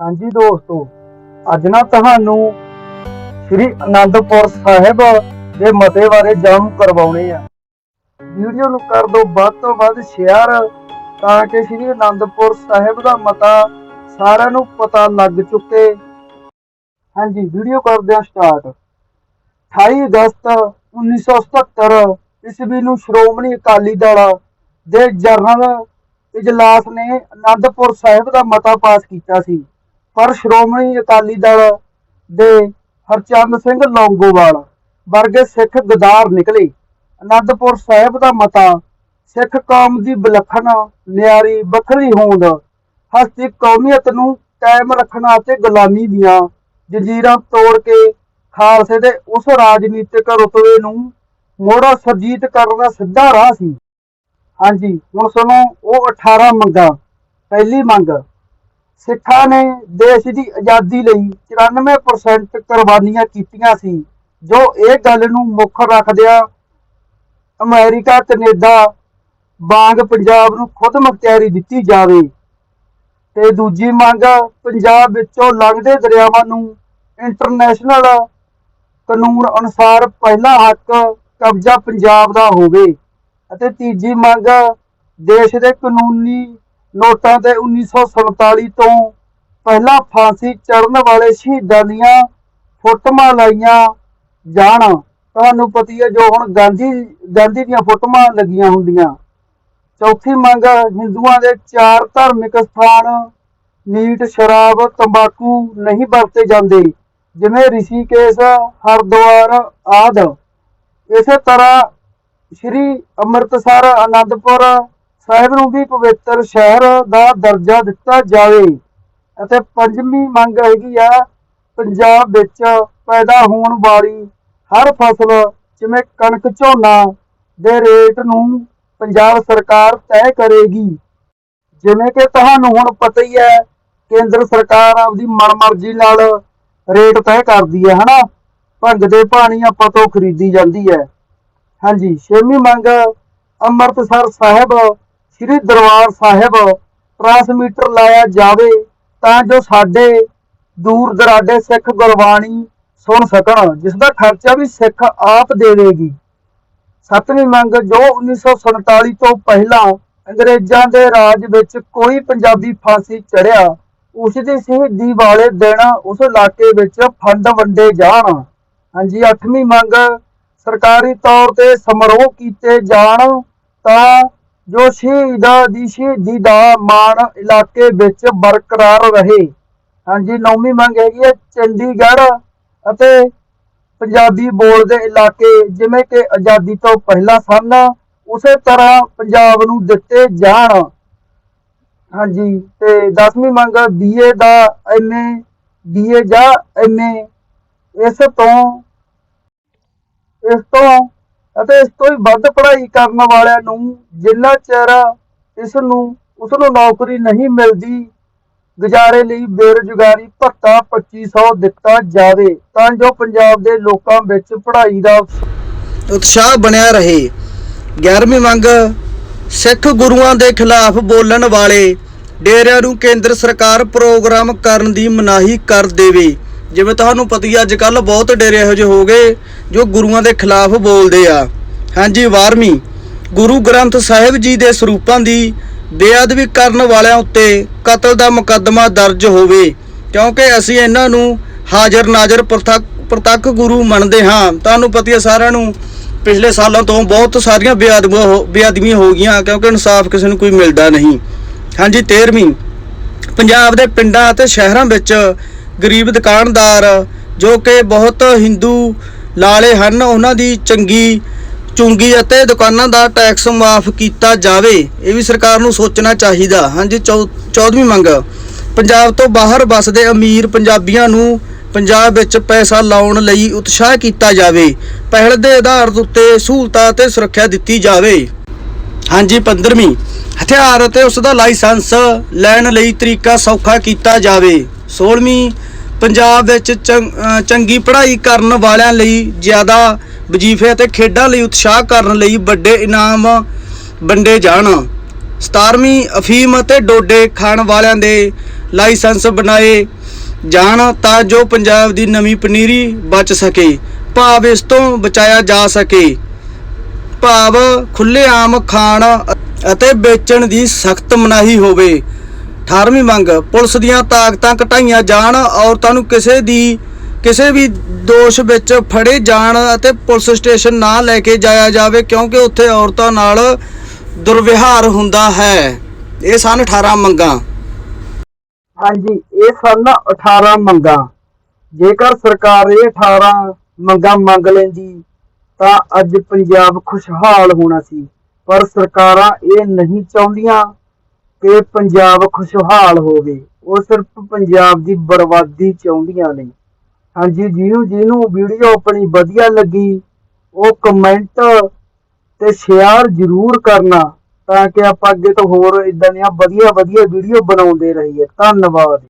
ਹਾਂਜੀ ਦੋਸਤੋ, ਅੱਜ ਨਾ ਤੁਹਾਨੂੰ ਸ੍ਰੀ ਅਨੰਦਪੁਰ ਸਾਹਿਬ ਦੇ ਮਤੇ ਬਾਰੇ ਜਾਣੂ ਕਰਵਾਉਣੇ ਆ। ਵੀਡੀਓ ਨੂੰ ਕਰ ਦਿਓ ਵੱਧ ਤੋਂ ਵੱਧ ਸ਼ੇਅਰ ਤਾਂ ਕਿ ਸ੍ਰੀ ਅਨੰਦਪੁਰ ਸਾਹਿਬ ਦਾ ਮਤਾ ਸਾਰਿਆਂ ਨੂੰ ਪਤਾ ਲੱਗ ਚੁੱਕੇ। ਹਾਂਜੀ, ਵੀਡੀਓ ਕਰਦੇ ਹਾਂ ਸਟਾਰਟ 28 ਅਗਸਤ 1977 ਈਸਵੀ ਨੂੰ ਸ਼੍ਰੋਮਣੀ ਅਕਾਲੀ ਦਲ ਦੇ ਜਨਰਲ ਇਜਲਾਸ ਨੇ ਅਨੰਦਪੁਰ ਸਾਹਿਬ ਦਾ ਮਤਾ ਪਾਸ ਕੀਤਾ ਸੀ। ਪਰ ਸ਼੍ਰੋਮਣੀ ਅਕਾਲੀ ਦਲ ਦੇ ਹਰਚੰਦ ਸਿੰਘ ਲੌਂਗੋਵਾਲ ਵਰਗੇ ਸਿੱਖ ਗਦਾਰ ਨਿਕਲੇ। ਅਨੰਦਪੁਰ ਸਾਹਿਬ ਦਾ ਮਤਾ, ਸਿੱਖ ਕੌਮ ਦੀ ਵਿਲੱਖਣ ਨਿਆਰੀ ਵੱਖਰੀ ਹੋਂਦ, ਹਸਤੀ ਕੌਮੀਅਤ ਨੂੰ ਕਾਇਮ ਰੱਖਣਾ ਅਤੇ ਗੁਲਾਮੀ ਦੀਆਂ ਜੰਜੀਰਾਂ ਤੋੜ ਕੇ ਖਾਲਸੇ ਦੇ ਉਸ ਰਾਜਨੀਤਿਕ ਰੁਤਬੇ ਨੂੰ ਮੋੜਾ ਸਰਜੀਤ ਕਰਨ ਦਾ ਸਿੱਧਾ ਰਾਹ ਸੀ। ਹਾਂਜੀ, ਹੁਣ ਸੁਣੋ ਉਹ 18 ਮੰਗਾਂ। ਪਹਿਲੀ ਮੰਗ ਸਿੱਖਾਂ ਨੇ ਦੇਸ਼ ਦੀ ਆਜ਼ਾਦੀ ਲਈ 94% ਕੁਰਬਾਨੀਆਂ ਕੀਤੀਆਂ ਸੀ, ਜੋ ਇਹ ਗੱਲ ਨੂੰ ਮੁੱਖ ਰੱਖਦਿਆਂ ਅਮਰੀਕਾ, ਕੈਨੇਡਾ, ਵਾਂਗ ਪੰਜਾਬ ਨੂੰ ਖੁਦ ਮੁਖਤਿਆਰੀ ਦਿੱਤੀ ਜਾਵੇ। ਤੇ ਦੂਜੀ ਮੰਗ, ਪੰਜਾਬ ਵਿੱਚੋਂ ਲੰਘਦੇ ਦਰਿਆਵਾਂ ਨੂੰ ਇੰਟਰਨੈਸ਼ਨਲ ਕਾਨੂੰਨ ਅਨੁਸਾਰ ਪਹਿਲਾ ਹੱਕ ਕਬਜ਼ਾ ਪੰਜਾਬ ਦਾ ਹੋਵੇ। ਅਤੇ ਤੀਜੀ ਮੰਗ, ਦੇਸ਼ ਦੇ ਕਾਨੂੰਨੀ ਨੋਟਾਂ ਤੇ 1947 ਤੋਂ ਪਹਿਲਾਂ ਫਾਂਸੀ ਚੜਨ ਵਾਲੇ ਸ਼ਹੀਦਾਂ ਦੀਆਂ ਫੋਟੋਆਂ ਲਾਈਆਂ ਜਾਣ। ਤੁਹਾਨੂੰ ਪਤੀ ਹੈ ਜੋ ਹੁਣ ਗਾਂਧੀ ਗਾਂਧੀ ਦੀਆਂ ਫੋਟੋਆਂ ਲੱਗੀਆਂ ਹੁੰਦੀਆਂ। ਚੌਥੀ ਮੰਗ, ਹਿੰਦੂਆਂ ਦੇ ਚਾਰ ਧਾਰਮਿਕ ਸਥਾਨ, ਮੀਟ, ਸ਼ਰਾਬ, ਤੰਬਾਕੂ ਨਹੀਂ ਵਰਤੇ ਜਾਂਦੇ, ਜਿਵੇਂ ਰਿਸ਼ੀਕੇਸ਼, ਹਰਿਦੁਆਰ ਆਦਿ। ਇਸੇ ਤਰ੍ਹਾਂ ਸ਼੍ਰੀ ਅੰਮ੍ਰਿਤਸਰ ਆਨੰਦਪੁਰ ਸਾਹਿਬ ਨੂੰ ਵੀ ਪਵਿੱਤਰ ਸ਼ਹਿਰ ਦਾ ਦਰਜਾ ਦਿੱਤਾ ਜਾਵੇ। ਅਤੇ ਪੰਜਵੀਂ ਮੰਗ ਹੈਗੀ ਆ, ਪੰਜਾਬ ਵਿੱਚ ਪੈਦਾ ਹੋਣ ਵਾਲੀ ਹਰ ਫਸਲ, ਜਿਵੇਂ ਕਣਕ ਝੋਨਾ ਦੇ ਰੇਟ ਨੂੰ ਪੰਜਾਬ ਸਰਕਾਰ ਤੈਅ ਕਰੇਗੀ। ਜਿਵੇਂ ਕਿ ਤੁਹਾਨੂੰ ਹੁਣ ਪਤਾ ਹੀ ਹੈ, ਕੇਂਦਰ ਸਰਕਾਰ ਆਪਦੀ ਮਨਮਰਜ਼ੀ ਨਾਲ ਰੇਟ ਤੈਅ ਕਰਦੀ ਹੈ, ਹਨਾ? ਭੰਗ ਦੇ ਪਾਣੀ ਆਪਾਂ ਤੋਂ ਖਰੀਦੀ ਜਾਂਦੀ ਹੈ। ਹਾਂਜੀ, ਛੇਵੀਂ ਮੰਗ ਅੰਮ੍ਰਿਤਸਰ ਸਾਹਿਬ ਸ੍ਰੀ ਦਰਬਾਰ ਸਾਹਿਬ ਟਰਾਂਸਮੀਟਰ ਲਾਇਆ ਜਾਵੇ ਤਾਂ ਜੋ ਸਾਡੇ ਦੂਰ ਦਰਾਡੇ ਸਿੱਖ ਗੁਰਬਾਣੀ ਸੁਣ ਸਕਣ ਜਿਸ ਦਾ ਖਰਚਾ ਵੀ ਸਿੱਖ ਆਪ ਦੇਵੇਗੀ। ਸੱਤਵੀਂ ਮੰਗ, ਜੋ 1947 ਤੋਂ ਪਹਿਲਾਂ ਅੰਗਰੇਜ਼ਾਂ ਦੇ ਰਾਜ ਵਿੱਚ ਕੋਈ ਪੰਜਾਬੀ ਫਾਂਸੀ ਚੜਿਆ ਉਸ ਦੀ ਸ਼ਹੀਦੀ ਵਾਲੇ ਦਿਨ ਉਸ ਇਲਾਕੇ ਵਿੱਚ ਫੰਡ ਵੰਡੇ ਜਾਣ। ਹਾਂਜੀ, ਅੱਠਵੀਂ ਮੰਗ, ਸਰਕਾਰੀ ਤੌਰ ਤੇ ਸਮਾਰੋਹ ਕੀਤੇ ਜਾਣ ਤਾਂ ਜੋ ਸ਼ਹੀਦਾਂ ਦੀ ਸ਼ਹੀਦੀ ਦਾ ਮਾਣ ਇਲਾਕੇ ਵਿੱਚ ਬਰਕਰਾਰ ਰਹੇ। ਹਾਂਜੀ, ਨੌਵੀਂ ਮੰਗ ਹੈਗੀ ਹੈ ਚੰਡੀਗੜ੍ਹ ਅਤੇ ਪੰਜਾਬੀ ਬੋਲਦੇ ਇਲਾਕੇ, ਜਿਵੇਂ ਕਿ ਆਜ਼ਾਦੀ ਤੋਂ ਪਹਿਲਾਂ ਸਨ, ਉਸੇ ਤਰ੍ਹਾਂ ਪੰਜਾਬ ਨੂੰ ਦਿੱਤੇ ਜਾਣ। ਹਾਂਜੀ, ਤੇ 10ਵੀਂ ਮੰਗ ਬੀਏ ਦਾ ਐਮਏ ਬੀਏ ਜਾਂ ਐਮਏ ਇਸ ਤੋਂ ਇਸ ਤੋਂ ਅਤੇ ਇਸ ਤੋਂ ਵੀ ਵੱਧ ਪੜ੍ਹਾਈ ਕਰਨ ਵਾਲਿਆਂ ਨੂੰ ਜਿੰਨਾ ਚਿਰ ਇਸ ਨੂੰ, ਉਸ ਨੂੰ ਨੌਕਰੀ ਨਹੀਂ ਮਿਲਦੀ, ਗੁਜ਼ਾਰੇ ਲਈ ਬੇਰੁਜ਼ਗਾਰੀ ਭੱਤਾ 2500 ਦਿੱਤਾ ਜਾਵੇ, ਤਾਂ ਜੋ ਪੰਜਾਬ ਦੇ ਲੋਕਾਂ ਵਿੱਚ ਪੜ੍ਹਾਈ ਦਾ ਉਤਸ਼ਾਹ ਬਣਿਆ ਰਹੇ। 11ਵੀਂ ਮੰਗ ਸਿੱਖ ਗੁਰੂਆਂ ਦੇ ਖਿਲਾਫ ਬੋਲਣ ਵਾਲੇ ਡੇਰਿਆਂ ਨੂੰ ਕੇਂਦਰ ਸਰਕਾਰ ਪ੍ਰੋਗਰਾਮ ਕਰਨ ਦੀ ਮਨਾਹੀ ਕਰ ਦੇਵੇ। ਜਿਵੇਂ ਤੁਹਾਨੂੰ ਪਤਾ ਹੀ ਅੱਜ ਕੱਲ ਬਹੁਤ ਡੇਰੇ ਇਹੋ ਜਿਹੇ ਹੋ ਗਏ ਜੋ ਗੁਰੂਆਂ ਦੇ ਖਿਲਾਫ ਬੋਲਦੇ ਆ। ਹਾਂਜੀ 12ਵੀਂ ਗੁਰੂ ਗ੍ਰੰਥ ਸਾਹਿਬ ਜੀ ਦੇ ਸਰੂਪਾਂ ਦੀ ਬੇਅਦਬੀ ਕਰਨ ਵਾਲਿਆਂ ਉੱਤੇ ਕਤਲ ਦਾ ਮੁਕੱਦਮਾ ਦਰਜ ਹੋਵੇ, ਕਿਉਂਕਿ ਅਸੀਂ ਇਹਨਾਂ ਨੂੰ ਹਾਜ਼ਰ ਨਾਜ਼ਰ ਪ੍ਰਤੱਖ ਪ੍ਰਤੱਖ ਗੁਰੂ ਮੰਨਦੇ ਹਾਂ। ਤੁਹਾਨੂੰ ਪਤਾ ਹੀ ਹੈ ਸਾਰਿਆਂ ਨੂੰ ਪਿਛਲੇ ਸਾਲਾਂ ਤੋਂ ਬਹੁਤ ਸਾਰੀਆਂ ਬੇਅਦਬੀਆਂ ਹੋ- ਬੇਅਦਬੀਆਂ ਹੋ ਗਈਆਂ, ਕਿਉਂਕਿ ਇਨਸਾਫ ਕਿਸੇ ਨੂੰ ਕੋਈ ਮਿਲਦਾ ਨਹੀਂ। ਹਾਂਜੀ 13ਵੀਂ ਪੰਜਾਬ ਦੇ ਪਿੰਡਾਂ ਅਤੇ ਸ਼ਹਿਰਾਂ ਵਿੱਚ ਗਰੀਬ ਦੁਕਾਨਦਾਰ ਜੋ ਕਿ ਬਹੁਤ ਹਿੰਦੂ ਲਾਲੇ ਹਨ, ਉਹਨਾਂ ਦੀ ਚੰਗੀ ਚੁੰਗੀ ਅਤੇ ਦੁਕਾਨਾਂ ਦਾ ਟੈਕਸ ਮਾਫ ਕੀਤਾ ਜਾਵੇ, ਇਹ ਵੀ ਸਰਕਾਰ ਨੂੰ ਸੋਚਣਾ ਚਾਹੀਦਾ। ਹਾਂਜੀ 14ਵੀਂ ਮੰਗ। ਪੰਜਾਬ ਤੋਂ ਬਾਹਰ ਵਸਦੇ ਅਮੀਰ ਪੰਜਾਬੀਆਂ ਨੂੰ ਪੰਜਾਬ ਵਿੱਚ ਪੈਸਾ ਲਾਉਣ ਲਈ ਉਤਸ਼ਾਹ ਕੀਤਾ ਜਾਵੇ। ਪਹਿਲ ਦੇ ਆਧਾਰ ਉੱਤੇ ਸਹੂਲਤਾਂ ਅਤੇ ਸੁਰੱਖਿਆ ਦਿੱਤੀ ਜਾਵੇ। ਹਾਂਜੀ 15ਵੀਂ ਹਥਿਆਰ ਅਤੇ ਉਸ ਦਾ ਲਾਇਸੈਂਸ ਲੈਣ ਲਈ ਤਰੀਕਾ ਸੌਖਾ ਕੀਤਾ ਜਾਵੇ। 16ਵੀਂ ਪੰਜਾਬ ਵਿੱਚ ਚੰ- ਚੰਗੀ ਪੜ੍ਹਾਈ ਕਰਨ ਵਾਲਿਆਂ ਲਈ ਜ਼ਿਆਦਾ ਵਜ਼ੀਫੇ ਅਤੇ ਖੇਡਾਂ ਲਈ ਉਤਸ਼ਾਹ ਕਰਨ ਲਈ ਵੱਡੇ ਇਨਾਮ ਵੰਡੇ ਜਾਣ। 17ਵੀਂ ਅਫੀਮ ਅਤੇ ਡੋਡੇ ਖਾਣ ਵਾਲਿਆਂ ਦੇ ਲਾਇਸੈਂਸ ਬਣਾਏ ਜਾਣ ਤਾਂ ਜੋ ਪੰਜਾਬ ਦੀ ਨਵੀਂ ਪਨੀਰੀ ਬਚ ਸਕੇ, ਭਾਵ ਇਸ ਤੋਂ ਬਚਾਇਆ ਜਾ ਸਕੇ। ਭਾਵ ਖੁੱਲ੍ਹੇਆਮ ਖਾਣ ਅਤੇ ਵੇਚਣ ਦੀ ਸਖਤ ਮਨਾਹੀ ਹੋਵੇ। 18ਵੀਂ ਮੰਗ, ਪੁਲਿਸ ਦੀਆਂ ਤਾਕਤਾਂ ਘਟਾਈਆਂ ਜਾਣ, ਔਰਤਾਂ ਨੂੰ ਕਿਸੇ ਦੀ, ਕਿਸੇ ਵੀ ਦੋਸ਼ ਵਿੱਚ ਫੜੇ ਜਾਣ ਅਤੇ ਪੁਲਿਸ ਸਟੇਸ਼ਨ ਨਾ ਲੈ ਕੇ ਜਾਇਆ ਜਾਵੇ, ਕਿਉਂਕਿ ਉੱਥੇ ਔਰਤਾਂ ਨਾਲ ਦੁਰਵਿਹਾਰ ਹੁੰਦਾ ਹੈ। ਇਹ ਸਨ 18 ਮੰਗਾਂ। ਹਾਂਜੀ, ਇਹ ਸਨ 18 ਮੰਗਾਂ। ਜੇਕਰ ਸਰਕਾਰ ਇਹ 18 ਮੰਗਾਂ ਮੰਗ ਲੈਂਦੀ, ਤਾਂ ਅੱਜ ਪੰਜਾਬ ਖੁਸ਼ਹਾਲ ਹੋਣਾ ਸੀ। ਪਰ ਸਰਕਾਰਾਂ ਇਹ ਨਹੀਂ ਚਾਹੁੰਦੀਆਂ ਕਿ ਪੰਜਾਬ ਖੁਸ਼ਹਾਲ ਹੋਵੇ। ਉਹ ਸਿਰਫ ਪੰਜਾਬ ਦੀ ਬਰਬਾਦੀ ਚਾਹੁੰਦੀਆਂ ਨੇ। ਹਾਂਜੀ, ਜਿਹਨੂੰ ਜਿਹਨੂੰ ਵੀਡੀਓ ਆਪਣੀ ਵਧੀਆ ਲੱਗੀ, ਉਹ ਕਮੈਂਟ ਤੇ ਸ਼ੇਅਰ ਜ਼ਰੂਰ ਕਰਨਾ, ਤਾਂ ਕਿ ਆਪਾਂ ਅੱਗੇ ਤੋਂ ਹੋਰ ਇਦਾਂ ਦੀਆਂ ਵਧੀਆ ਵਧੀਆ ਵੀਡੀਓ ਬਣਾਉਂਦੇ ਰਹੀਏ। ਧੰਨਵਾਦ।